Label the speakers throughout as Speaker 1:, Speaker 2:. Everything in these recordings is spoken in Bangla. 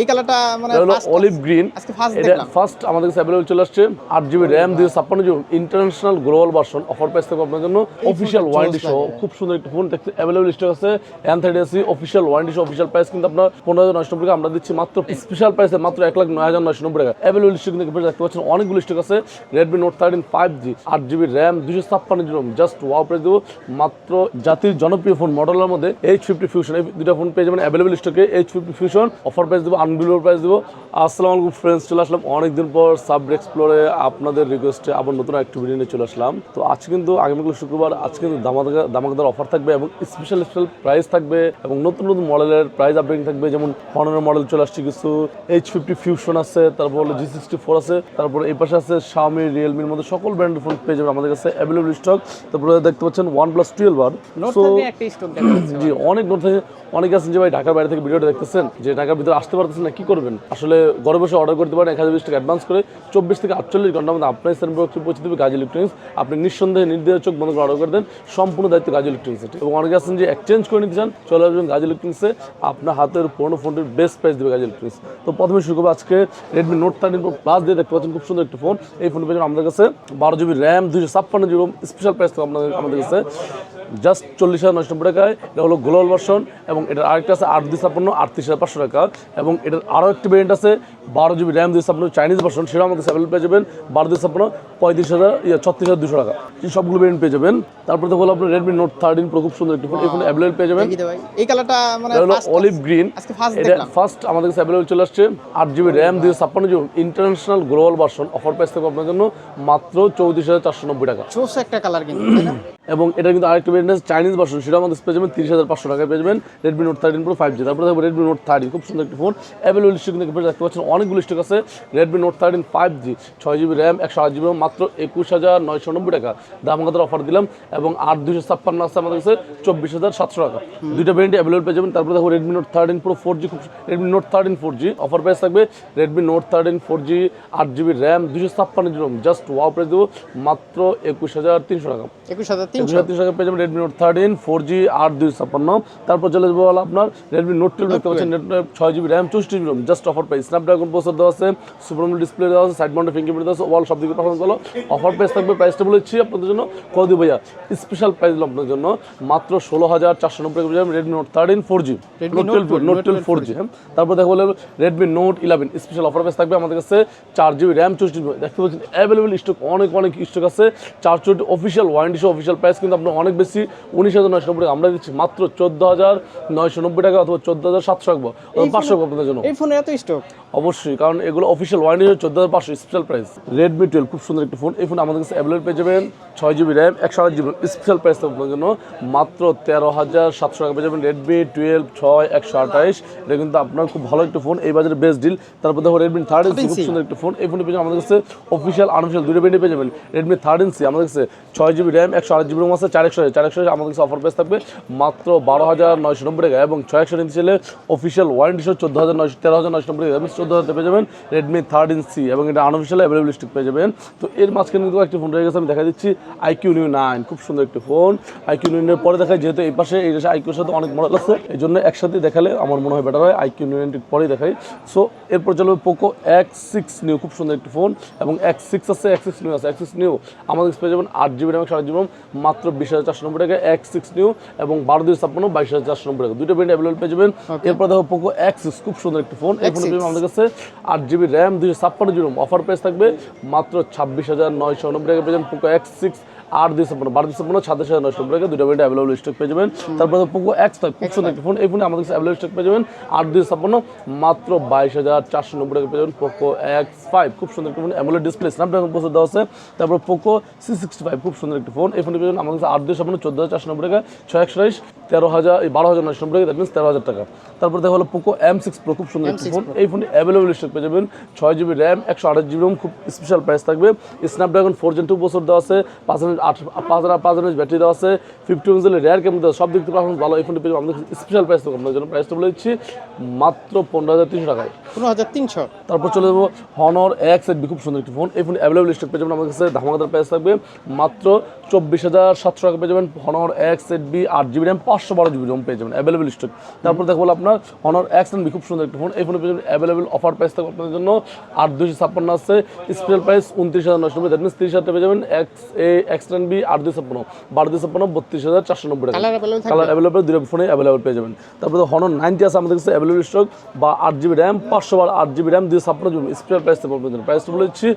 Speaker 1: এই কালারটা মানে
Speaker 2: এটা হলো
Speaker 1: first
Speaker 2: অলিভ গ্রিন এটা ফার্স্ট আমাদের কাছে অ্যাভেলেবল চলে আসছে। আট জিবি র্যাম দিয়ে ছাপ্পান্ন GB international global version offer price থাকবে আপনার জন্য অফিসিয়াল ওয়ারেন্টি সহ। খুব সুন্দর একটা ফোন দেখতে অ্যাভেলেবল স্টক আছে। এন থার্টি আসি অফিসিয়াল ওয়ারেন্টি সহ অফিসিয়াল প্রাইস কিন্তু আপনার পনেরো হাজার নয়শো টাকা। আমরা দিচ্ছি মাত্র স্পেশাল প্রাইসে মাত্র এক লাখ নয় হাজার নয়শো নব্বই টাকা। অ্যাভেলেবল স্টক কিন্তু দেখতে পাচ্ছেন। অনেকগুলো স্টক আছে। Redmi Note thirteen five G আট জিবি র্যাম দুশো ছাপ্পান্ন জিবি জাস্ট ওয়াও প্রাইস দেবো। মাত্র জাতির জনপ্রিয় ফোন মডেলের মধ্যে এইচ ফিফটি ফিউশন এই দুটো ফোন পেয়ে যাবেন অ্যাভেলেবল স্টকে H fifty fusion offer price দেবো আনবিলিভেবল প্রাইস দেবো। আসসালামু আলাইকুম ফ্রেন্ডস চলে আসলাম অনেকদিন পর সাব এক্সপ্লোরে আপনাদের রিকোয়েস্টে আবার নতুন একটি ভিডিও নিয়ে চলে আসলাম। তো আজকে কিন্তু আগামীকাল শুক্রবার আজকে কিন্তু দামাকা দামাকাদার অফার থাকবে এবং স্পেশাল স্পেশাল প্রাইস থাকবে এবং নতুন নতুন মডেলের প্রাইস আপডেটিং থাকবে। যেমন পনেরো মডেল চলে আসছে কিছু এইচ ফিফটি ফিউশন আছে তারপর হলো জি সিক্সটি ফোর আছে তারপর এই পাশে আছে শাওমি রিয়েলমির মধ্যে সকল ব্র্যান্ডের ফোন পেয়ে যাবেন আমাদের কাছে অ্যাভেলেবল স্টক তারপরে দেখতে পাচ্ছেন ওয়ান প্লাস টুয়েলভ আর
Speaker 1: যাচ্ছে
Speaker 2: জি অনেক নোট থাকে অনেকে আছেন যে ভাই ঢাকার বাইরে থেকে ভিডিওটা দেখতেছেন যে ঢাকার ভিতরে আসতে পারতেছেন না, কি করবেন? আসলে ঘরে বসে অর্ডার করতে পারেন এক হাজার বিশ টাকা অ্যাডভান্স করে চব্বিশ থেকে আটচল্লিশ ঘণ্টার মধ্যে আপনার স্থান পৌঁছে দেবে গাজী ইলেকট্রনিক্স আপনি নিঃসন্দেহে নির্দেশ চোখ বন্ধ করে অর্ডার করে দেন, সম্পূর্ণ দায়িত্ব গাজী ইলেকট্রনিক্স এবং অনেকে আছেন যে এক্সচেঞ্জ করে নিতে চান, চলে আসবেন গাজী ইলেকট্রনিক্সে আপনার হাতের পুরোনো ফোনটির বেস্ট প্রাইস দেবে গাজী ইলেকট্রনিক্স তো প্রথমে শুরু করব আজকে Redmi Note thirteen Pro Plus দিয়ে দেখতে পাচ্ছেন খুব সুন্দর একটি ফোন এই ফোন পেয়ে যাবেন আমাদের কাছে বারো জিবি র্যাম দুইশো ছাপ্পান্ন জিবি স্পেশাল প্রাইস থাকবে আপনাদের, আমাদের কাছে। জাস্ট চল্লিশ হাজার নয়শো টাকায়। এটা হলো গ্লোবাল ভার্সন এবং এটার আরেকটা আছে আট দুই ছাপ্পান্ন, আটত্রিশ হাজার পাঁচশো টাকা। এবং এটার আরও একটি ভেরিয়েন্ট আছে বারো জিবি র্যাম দুই ছাপ্পান্ন চাইনিজ ভার্সন সেটা আমাদের অ্যাভেলেবল পেয়ে যাবেন। বারো দুই ছাপ্পান্ন পঁয়ত্রিশ হাজার ইয়া ছত্রিশ হাজার দুশো টাকা। এই সবগুলো ভেরিয়েন্ট পেয়ে যাবেন। তারপরে তো হলো আপনার রেডমি নোট থার্টিন প্রো খুব সুন্দর একটি ফোন এই ফোন অ্যাভেলেবল পেয়ে যাবেন।
Speaker 1: দেখি এই কালারটা মানে
Speaker 2: হলো অলিভ গ্রিন এটা ফার্স্ট আমাদের কাছে অ্যাভেলেবল চলে আসছে আট জিবি র্যাম দুই ছাপ্পান্ন GB international global version offer price থাকবে আপনার জন্য মাত্র চৌত্রিশ হাজার চারশো নব্বই টাকা।
Speaker 1: একটা কালার কিন্তু?
Speaker 2: এবং এটা কিন্তু আরেকটা ভেরিয়েন্ট চাইনিজ ভার্সন সেটা আমাদের পেয়ে যাবেন, তিরিশ হাজার পাঁচশো টাকায় পেয়ে যাবেন। Redmi Note thirteen Pro five G তারপরে থাকবে রেডমি নোট থার্টিন খুব সুন্দর একটি ফোন অ্যাভেলেবল স্টক কিন্তু দেখতে পাচ্ছেন, অনেকগুলো স্টক আছে। Redmi Note thirteen five G ছয় জিবি র্যাম একশো আট জিবি মাত্র একুশ হাজার নয়শো নব্বই টাকা। দাম আমাদের অফার দিলাম? এবং আট দুশো ছাপ্পান্ন আছে আমাদের কাছে, চব্বিশ হাজার সাতশো টাকা। দুইটা ভেরিয়েন্ট অ্যাভেলেবল পেয়ে যাবেন। তারপরে দেখো Redmi Note thirteen Pro four G খুব Redmi Note thirteen four G offer price থাকবে। Redmi Note thirteen four G আট জিবি র্যাম দুশো ছাপ্পান্ন জিবি জাস্ট ওয়াও প্রাইস দেবো, মাত্র একুশ হাজার তিনশো টাকা।
Speaker 1: একুশ হাজার
Speaker 2: তিনশো।
Speaker 1: তিনশো
Speaker 2: টাকা পেয়ে যাবেন Redmi Note thirteen four G আট দুই ছাপ্পান্ন। তারপর চলে যাব আপনার রেডমি নোট টুয়েলভ দেখতে পাচ্ছেন ছয় জিবি র্যাম চৌষট্টি GB just offer price Snapdragon processor দেওয়া আছে সুপারমোল ডিসপ্লে দেওয়া আছে সাইড মাউন্টে ফিঙ্গারপ্রিন্ট দেওয়া আছে ওয়াল সব দিকে পারফরমেন্স ভালো। অফার প্রাইস থাকবে প্রাইসটা বলেছি আপনাদের জন্য। কত ভাইয়া। স্পেশাল প্রাইস আপনাদের জন্য মাত্র ষোলো হাজার চারশো নব্বই টাকা পেয়ে যাবেন Redmi Note thirteen four G Note twelve Note twelve four G হ্যাঁ? তারপর দেখা বলে Redmi Note eleven special offer price থাকবে আমাদের কাছে চার জিবি র্যাম চৌষট্টি দেখতে পাচ্ছেন অ্যাভেলেবল স্টক অনেক অনেক স্টক আছে। চার চৌষট্টি অফিসিয়াল ওয়ারেন্টি সহ অফিসিয়াল প্রাইস কিন্তু আপনার অনেক বেশি। উনিশ হাজার নয়শো নব্বই টাকা। আমরা দিচ্ছি মাত্র চোদ্দ হাজার নয়শো নব্বই টাকা অথবা চোদ্দ হাজার সাতশো রাখব। পাঁচশো আপনাদের জন্য।
Speaker 1: এই ফোনের এত স্টক
Speaker 2: অবশ্যই কারণ এগুলো অফিসিয়াল ওয়ারেন্টি হচ্ছে চোদ্দ হাজার পাঁচশো স্পেশাল প্রাইস রেডমি টুয়েলভ খুব সুন্দর একটি ফোন এই ফোন আমাদের কাছে অ্যাভেলেবল পেয়ে যাবেন। ছয় জিবি র্যাম একশো আট জিবি স্পেশাল প্রাইস আপনার জন্য। মাত্র তেরো হাজার সাতশো টাকা পেয়ে যাবেন রেডমি টুয়েলভ ছয় একশো আঠাইশ এটা কিন্তু আপনার খুব ভালো একটা ফোন এই বাজারে বেস্ট ডিল তারপর দেখো রেডমি থার্ড খুব সুন্দর একটা ফোন এই ফোনটি পেয়ে আমাদের কাছে অফিসিয়াল আনঅফিসিয়াল দুটো ব্যান্ডে পেয়ে যাবেন। রেডমি থার্ড সি আমাদের কাছে ছয় জিবি র্যাম একশো আট জিবি আছে চার একশো চার একশো আমাদের কাছে অফার প্রাইস থাকবে। মাত্র বারো হাজার নয়শো নব্বই টাকা এবং ছয় একশো নিতে চাইলে অফিসিয়াল ওয়ারেন্টি সহ চোদ্দ হাজার নয়শো, তেরো হাজার নয়শো নব্বই টাকা। চোদ্দ হাজার পেয়ে যাবেন রেডমি থার্ড ইন সি এবং এটা আনঅফিসিয়াল অ্যাভেলেবল স্টিক পেয়ে যাবেন। তো এর মাঝখানে কিন্তু একটি ফোন রয়ে গেছে, আমি দেখা দিচ্ছি আইকিউ নিউ নাইন খুব সুন্দর একটি ফোন আইকিউ নিউনের পরে দেখায় যেহেতু এই পাশে এই পাশে আইকিউর সাথে অনেক মডেল আছে, এই জন্য একসাথে দেখালে আমার মনে হয় বেটার হয়। আইকিউ নিউনটির পরেই দেখাই। সো এরপর চলবে পোকো এক্স সিক্স নিউ খুব সুন্দর একটি ফোন এবং এক্স সিক্স আছে এক্স সিক্স নিউ আছে। এক্স সিক্স নিউ আমাদের পেয়ে যাবেন আট জিবি র্যাম আট জিবি মাত্র বিশ হাজার চারশো নব্বই টাকা এক্স সিক্স নিউ এবং বারো দুই ছাপ্পান্ন বাইশ হাজার চারশো নব্বই টাকা। দুইটা ব্র্যান্ড অ্যাভেলেবল পেয়ে যাবেন। এরপর দেখো পোকো এক্স সিক্স খুব সুন্দর একটি ফোন এই ফোন
Speaker 1: X6
Speaker 2: আমাদের কাছে আট জিবি র্যাম দুইশো ছাপ্পান্ন জিবি অফার প্রাইস থাকবে। মাত্র ছাব্বিশ হাজার নয়শো নব্বই টাকা পেয়ে যাবেন পোকো এক্স সিক্স আট দুই ছাপ্পান্ন বারো দুই ছাপ্পান্ন ছাব্বিশ হাজার নয়শো টাকা দুটো ব্র্যান্ড অ্যাভেলেবল স্টক পেয়ে যাবেন। তারপরে পোকো এক্স ফাইভ খুব সুন্দর একটি ফোন এই ফোনে আমাদের কাছে অ্যাভেলেবল স্টক পেয়ে যাবেন। আট দুই ছাপ্পান্ন মাত্র বাইশ হাজার চারশো নব্বই টাকা পেয়ে যাবেন পোকো এক্স ফাইভ খুব সুন্দর একটি phone AMOLED display Snapdragon processor দেওয়া আছে। তারপর পোকো সি সিক্সটি ফাইভ খুব সুন্দর একটি ফোন। এই ফোনটি পেয়ে যাবেন আমাদের কাছে আট দুই ছাপ্পান্ন চোদ্দ হাজার চারশো নব্বই টাকা ছয় একশো বাইশ তেরো হাজার এই বারো হাজার নয়শো নব্বই টাকা দ্যাট মিনস তেরো হাজার টাকা। তারপর দেখা হলো পোকো এম সিক্স প্রো খুব সুন্দর একটি ফোন। এই ফোনটি অ্যাভেলেবল স্টক পেয়ে যাবেন। ছয় জিবি র্যাম একশো আঠাশ জিবি খুব স্পেশাল প্রাইস থাকবে। স্ন্যাপড্রাগন ফোর জেন টু বছর দেওয়া আছে পাঁচ হাজার আট, পাঁচ হাজার পাঁচ হাজার ব্যাটারি দেওয়া আছে। ফিফটি ওয়েন্সেলের রেয়ার ক্যামেরা দেওয়া সব দিক থেকে পারফরমেন্স ভালো। এই ফোনটি পেয়ে আমাদের স্পেশাল প্রাইস তো আপনার জন্য প্রাইসটা বলে দিচ্ছি, মাত্র পনেরো হাজার তিনশো টাকায়।
Speaker 1: পনেরো হাজার তিনশো।
Speaker 2: তারপর চলে যাব হনর এক্স এইট খুব সুন্দর একটি ফোন এই ফোন অ্যাভেলেবল স্টক পেয়ে যাবেন আমার কাছে ধামাকাদার প্রাইস থাকবে। মাত্র চব্বিশ হাজার সাতশো টাকা পেয়ে যাবেন হনর এক্স এইট বি আট জিবি র্যাম পাঁচশো বারো জিবি র্যাম পেয়ে যাবেন অ্যাভেলেবল স্টক তারপর দেখব আপনার হনর এক্স এন্ড বি খুব সুন্দর একটি ফোন এই ফোনে পেয়ে যাবেন অ্যাভেলেবল অফার প্রাইস থাকবে আপনাদের জন্য আট দুশো ছাপ্পান্ন আছে। স্পেশাল প্রাইস উনত্রিশ হাজার নশো নব্বই দ্যাট মিনস তিরিশ হাজার পেয়ে যাবেন X A X ten B আট দুই ছাপ্পান্ন বারো দুই ছাপ্পান্ন বত্রিশ হাজার চারশো নব্বই টাকা।
Speaker 1: কালার অ্যাভেলেবল
Speaker 2: দুটো ফোনে অ্যাভেলেবল পেয়ে যাবেন। তারপরে হনর নাইনটি আছে আমাদের কাছে অ্যাভেলেবল স্টক বা আট জিবি র্যাম পাঁচশো বার আট জিবি র্যাম দুই ছাপ্পান্ন জিবি স্পেয়ার প্রাইস থেকে পাবেন প্রাইসটা বলে দিচ্ছি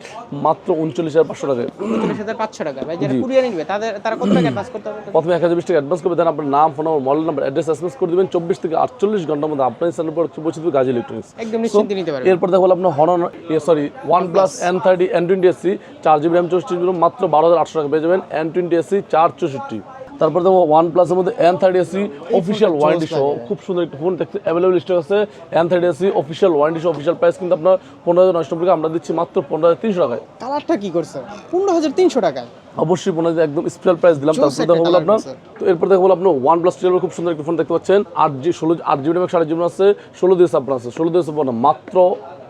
Speaker 2: মাত্র উনচল্লিশ হাজার পাঁচশো টাকায়।
Speaker 1: উনচল্লিশ হাজার পাঁচশো টাকা ভাই যারা কুরিয়ার নিবে তাদের তারা কত টাকা অ্যাডভান্স করতে হবে?
Speaker 2: প্রথমে এক হাজার বিশ টাকা অ্যাডভান্স করবে দেন আপনার নাম phone number mobile number address SMS করে দেবেন। চব্বিশ থেকে আটচল্লিশ ঘণ্টার মধ্যে আপনার স্থানের পর পৌঁছে দেবে গাজী ইলেকট্রনিক্স
Speaker 1: একদম নিশ্চিন্তে নিতে পারবে
Speaker 2: এরপর দেখো আপনার Honor sorry OnePlus N thirty N twenty AC চার জিবি র্যাম চৌষট্টি মাত্র বারো হাজার আটশো টাকা পেয়ে যাবেন। এন টোয়েন্টি এসি চার চৌষট্টি। তারপর দেখো ওয়ান প্লাসের মধ্যে N thirty AC official warranty সহ খুব সুন্দর একটা ফোন দেখতে অ্যাভেলেবল স্টক আছে। N thirty AC official warranty সহ অফিসিয়াল প্রাইস কিন্তু আপনার পনেরো হাজার নয়শো টাকা আমরা দিচ্ছি মাত্র পনেরো হাজার তিনশো টাকায়।
Speaker 1: কালারটা কি করছে? পনেরো হাজার তিনশো টাকায়।
Speaker 2: অবশ্যই পনেরো হাজার একদম স্পেশাল প্রাইস দিলাম। তারপর দেখো হলো আপনার। তো এরপর দেখো হলো আপনার ওয়ান প্লাস টুয়েলভ খুব সুন্দর একটা ফোন দেখতে পাচ্ছেন। আট জি ষোলো আট জিবি সাড়ে জিবি আছে ষোলো দিয়ে ছাপ্পান্ন আছে ষোলো দিয়ে ছাপ্পান্ন মাত্র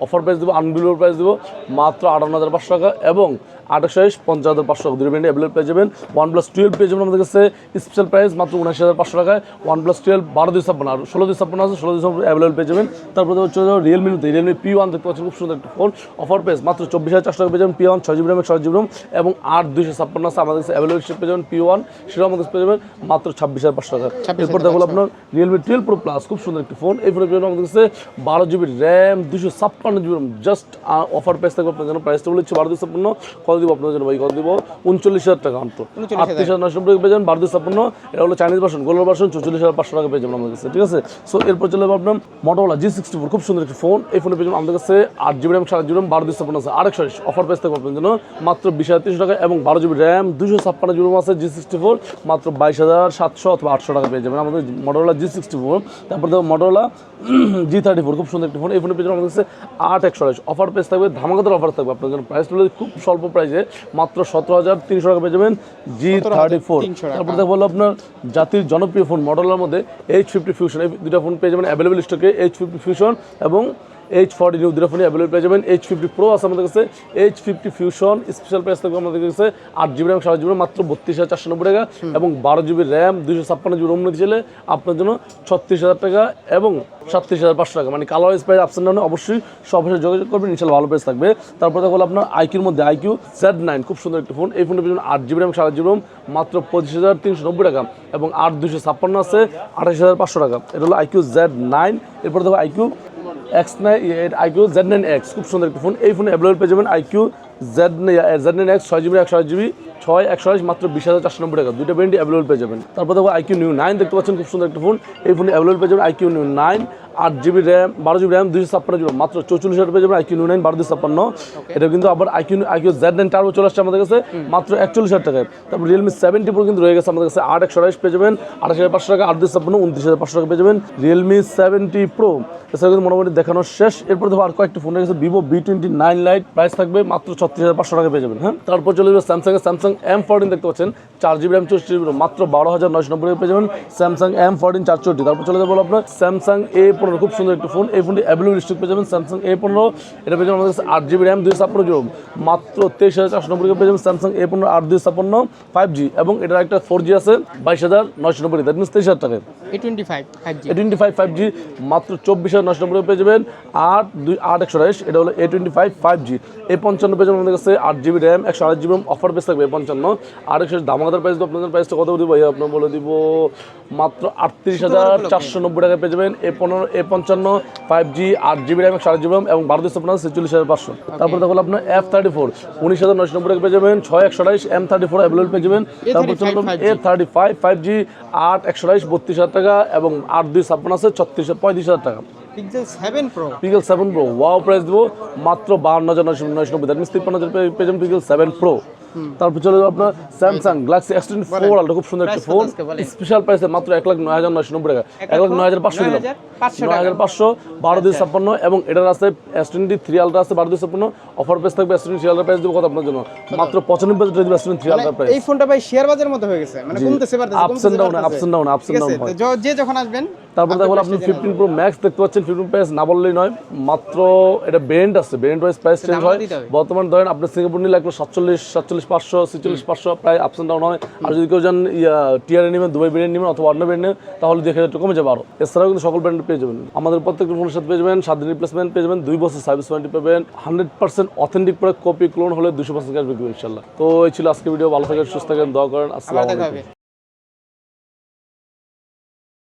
Speaker 2: অফার প্রাইস দেবো আনবিলেবল প্রাইস দেবো মাত্র আটান্ন হাজার পাঁচশো টাকা এবং আঠাশ পঞ্চাশ হাজার পাঁচশো টাকা দুটো ব্র্যান্ডে অ্যাভেলেবল পেয়ে যাবেন। ওয়ান প্লাস টুয়েলভ পেয়ে যাবেন আমাদের কাছে স্পেশাল প্রাইস মাত্র উনআশি হাজার পাঁচশো টাকায়। ওয়ান প্লাস টুয়েলভ বারো দিয়ে ছাপ্পান্ন আর ষোলো দিয়ে ছাপ্পান্ন আছে ষোলো দিয়ে ছাপ্পান্ন অ্যাভেলেবল পেয়ে যাবেন। তারপর হচ্ছে রিয়েলমি নিতে রিয়েলমি পি ওয়ান দেখতে পাচ্ছেন খুব সুন্দর একটা ফোন অফার প্রাইস মাত্র চব্বিশ হাজার চারশো টাকা পেয়ে যাবেন পি ওয়ান ছয় জিবি র্যাম ছয় জিবি র্যাম এবং আট দুইশো ছাপ্পান্ন আছে আমাদের কাছে অ্যাভেলেবল পেয়ে যাবেন পি ওয়ান সেটাও আমাদের কাছে পেয়ে যাবেন মাত্র ছাব্বিশ হাজার পাঁচশো টাকা।
Speaker 1: 26,500
Speaker 2: এরপর দেখো আপনার রিয়েলমি টুয়েলভ প্রো প্লাস খুব সুন্দর একটি ফোন এই ফোনের আমাদের কাছে বারো জিবি র্যাম দুশো ছাপ্পান্ন GB RAM just offer price থাকবে আপনার জন্য। প্রাইসটা বলেছি বারো ছাপ্পান্ন কত দিব আপনার জন্য ভাই? কত দিব? উনচল্লিশ হাজার টাকা অন্ত আটত্রিশ হাজার নশো নব্বই পেয়ে যাবেন বারো ছাপ্পান্ন এটা হলো চাইনিজ ভার্সন গোলার ভার্সন চল্লিশ হাজার পাঁচশো টাকা পেয়ে যাবেন আমাদের কাছে ঠিক আছে? সো এরপর চলে যাব আপনার মোটোলা জি সিক্সটি ফোর খুব সুন্দর একটি ফোন এই ফোনে পেয়ে যাবেন আমাদের কাছে আট জিবি র্যাম সাত জিবি র্যাম বারো ছাপ্পান্ন আছে। আরেকশো অফার প্রাইস থাকবে আপনার জন্য মাত্র বিশ হাজার তিনশো টাকা এবং বারো জিবি র্যাম দুশো ছাপ্পান্ন জিবি আছে জি সিক্সটি ফোর মাত্র বাইশ হাজার সাতশো অথবা আটশো টাকা পেয়ে যাবেন আমাদের মোটোলা জি সিক্সটি ফোর তারপর দেখো মোটোলা জি থার্টি ফোর খুব সুন্দর একটি ফোন এই ফোনের পেছনে আমাদের কাছে আট একশো আড়াইশো। অফার প্রাইস থাকবে ধামাকাদার অফার থাকবে আপনার জন্য। প্রাইস তুলে খুব স্বল্প প্রাইসে মাত্র সতেরো হাজার তিনশো টাকা পেয়ে যাবেন জি থার্টি ফোর তারপর দেখো বলো আপনার জাতির জনপ্রিয় ফোন মডেলের মধ্যে এইচ ফিফটি ফিউশন এই দুটা ফোন পেয়ে যাবেন অ্যাভেলেবল স্টকে এইচ ফিফটি ফিউশন এবং এইচ ফর্টি ফোনই অ্যাভেলেবল পেয়ে যাবেন। এইচ ফিফটি প্রো আছে আমাদের কাছে। H fifty fusion special price থাকবে আমাদের কাছে। আট জিবি র্যাম সাত জিবি মাত্র বত্রিশ হাজার চারশো নব্বই টাকা এবং বারো জিবি র্যাম দুশো ছাপ্পান্ন জিবি রোম চাইলে আপনার জন্য ছত্রিশ হাজার টাকা এবং সাতত্রিশ হাজার পাঁচশো টাকা। মানে কালার ওয়াইজ প্রাইস আপসেন্ট ডাউনে অবশ্যই সব সাথে যোগাযোগ করবেন। ইনশাল্লাহ ভালো প্রাইস থাকবে। তারপর দেখো আপনার আইকিউর মধ্যে। আইকিউ জেড নাইন খুব সুন্দর একটি ফোন এই ফোনের পিছনে আট জিবি র্যাম সাত জিবি রোম মাত্র পঁচিশ হাজার তিনশো নব্বই টাকা এবং আট দুশো ছাপ্পান্ন আছে আঠাশ হাজার পাঁচশো টাকা। এটা হলো আইকিউ জেড নাইন এরপর দেখো iQOO X nine iQOO Z nine X খুব সুন্দর একটি ফোন এই ফোনে অ্যাভেলেবল পেয়ে যাবেন iQOO Z Z nine X ছয় জিবি একশো আট জিবি ছয়, একশো আড়াইশ মাত্র বিশ হাজার চারশো নব্বই টাকা। দুইটা ব্র্যান্ডই অ্যাভেলেবল পেয়ে যাবেন। তারপর দেখো আইকিউ নিউ নাইন দেখতে পাচ্ছেন খুব সুন্দর একটা ফোন এই ফোনে অ্যাভেলেবল পেয়ে যাবেন আইকিউ নিউ নাইন আট জিবি র্যাম বারো জিবি র্যাম দুশো ছাপ্পান্ন জিবি মাত্র চৌচল্লিশ হাজার পেয়ে যাবেন আইকিউ নাইন বারো দুশো ছাপ্পান্ন। এটা কিন্তু আবার iQOO iQOO Z nine Turbo চলে আসছে আমাদের কাছে, মাত্র একচল্লিশ হাজার টাকায়। তারপর রিয়েলমি সেভেন্টি প্রো কিন্তু রয়ে গেছে আমাদের কাছে, আট একশো আড়াইশ পেয়ে যাবেন আঠাশ হাজার পাঁচশো টাকা, আট দুশো ছাপ্পান্ন, উনত্রিশ হাজার পাঁচশো টাকা পেয়ে যাবেন রিয়েলমি সেভেন্টি প্রো এছাড়া কিন্তু মোটামুটি দেখানো শেষ। এরপর দেখো আর কয়েকটি ফোন রয়েছে Vivo V twenty nine Lite price থাকবে মাত্র ছত্রিশ হাজার পাঁচশো টাকা পেয়ে যাবেন হ্যাঁ? তারপর চলে যাবে স্যামসাং স্যামসাং এম ফোরটিন দেখতে পাচ্ছেন, চার জিবি র্যাম চৌষট্টি জিবি মাত্র বারো হাজার নয়শো নব্বই পেয়ে যাবেন স্যামসাং এম ফোরটিন চারশোটি তারপর চলে যাব আপনার স্যামসাং এ পনেরো খুব সুন্দর একটি ফোন। এই ফোনটি অ্যাভেলেবল স্টক পেয়ে যাবেন। স্যামসাং এ পনেরো এটা পেয়ে যাবেন আমাদের কাছে আট জিবি র্যাম দুই ছাপ্পান্ন জিবি মাত্র তেইশ হাজার চারশো নব্বই পেয়ে যাবেন স্যামসাং এ পনেরো আট দুই ছাপ্পান্ন ফাইভ জি এবং এটার একটা ফোর জি আছে বাইশ হাজার নয়শো নব্বই দ্যাট মিনস তেইশ হাজার টাকা।
Speaker 1: A twenty five five G
Speaker 2: A twenty five five G মাত্র চব্বিশ হাজার নশো নব্বই পেয়ে যাবেন। আট দুই আট একশো আড়াইশ এটা হলো A twenty five five G A পঞ্চান্ন পেয়ে যাবেন আমাদের কাছে আট জিবি র্যাম একশো আট জিবি অফার পেস থাকবে এ পঞ্চান্ন। আর একশো দামাদার প্রাইস আপনাদের প্রাইসটা কত দিব ভাই আপনার বলে দিব মাত্র আটত্রিশ হাজার চারশো নব্বই টাকা পেয়ে যাবেন। এ পনেরো এ পঞ্চান্ন ফাইভ জি আট জিবি র্যাম সাড়ে জিবি জিবি এবং বারো দুশো আপনার ছেচল্লিশ হাজার পাঁচশো। তারপরে দেখো আপনার এফ থার্টি ফোর উনিশ হাজার নশো নব্বই পেয়ে যাবেন ছয় একশো আঠাইশ এম থার্টি ফোর অ্যাভেলেবল পেয়ে যাবেন। তারপর চলুন
Speaker 1: 5G
Speaker 2: A thirty five five G আট একশো আঠাইশ বত্রিশ হাজার টাকা এবং আট দুই ছাপ্পান্ন আছে ছত্রিশ পঁয়ত্রিশ হাজার টাকা।
Speaker 1: Pixel seven Pro
Speaker 2: Pixel seven Pro wow price দেবো মাত্র বাহান্ন হাজার নয়শো নয়শো নব্বই। দ্যাট মিনস তিপ্পান্ন হাজার পেয়ে পেয়ে যাবেন পিকেল সেভেন প্রো তারপর চলে আপনার Samsung Galaxy S twenty four Ultra খুব সুন্দর একটি ফোন স্পেশাল প্রাইসে মাত্র এক লাখ নয় হাজার নয়শো নব্বই টাকা। এক লাখ নয় হাজার পাঁচশো দিলাম। নয় হাজার পাঁচশো বারো দুই ছাপ্পান্ন এবং এটার আছে এস টোয়েন্টি থ্রি আলট্রা আছে বারো দুই ছাপ্পান্ন। অফার প্রাইস থাকবে S twenty three Ultra price দেবো কত আপনার জন্য? মাত্র পঁচানব্বই হাজার টাকা S twenty three Ultra price
Speaker 1: এই ফোনটা ভাই শেয়ার বাজারের মতো হয়ে গেছে। মানে কমতেছে
Speaker 2: and down, ups and down, ups and down হয়।
Speaker 1: যে যখন আসবেন
Speaker 2: তারপর দেখো আপনি ফিফটিন প্রো ম্যাক্স দেখতে পাচ্ছেন ফিফটিন প্রাইস না বললেই নয় মাত্র এটা ব্রেন্ড আছে ব্রেন্ড ওয়াইজ প্রাইস চেঞ্জ হয়। বর্তমান ধরেন আপনি সিঙ্গাপুর নিলে একটা সাতচল্লিশ সাতচল্লিশ পাঁচশো ছিচল্লিশ পাঁচশো প্রায় আপস অ্যান্ড ডাউন হয়। আর যদি কেউ যান টিয়ারে নেবেন দুবাই ব্র্যান্ড নেবেন অথবা অন্য ব্র্যান্ড নেবেন তাহলে দুই হাজার কমে যাবে আরও এছাড়াও কিন্তু সকল ব্র্যান্ড পেয়ে যাবেন। আমাদের প্রত্যেকটা ফোনের সাথে পেয়ে যাবেন সাত দিন রিপ্লেসমেন্ট পেয়ে যাবেন দুই বছর সার্ভিস ওয়ারেন্টি পাবেন hundred percent authentic product copy clone হলে দুশো পার্সেন্ট ক্যাশব্যাক ইনশাল্লাহ। তো এই ছিল আজকে ভিডিও ভালো থাকেন সুস্থ থাকেন দোয়া করেন আসসালামু আলাইকুম।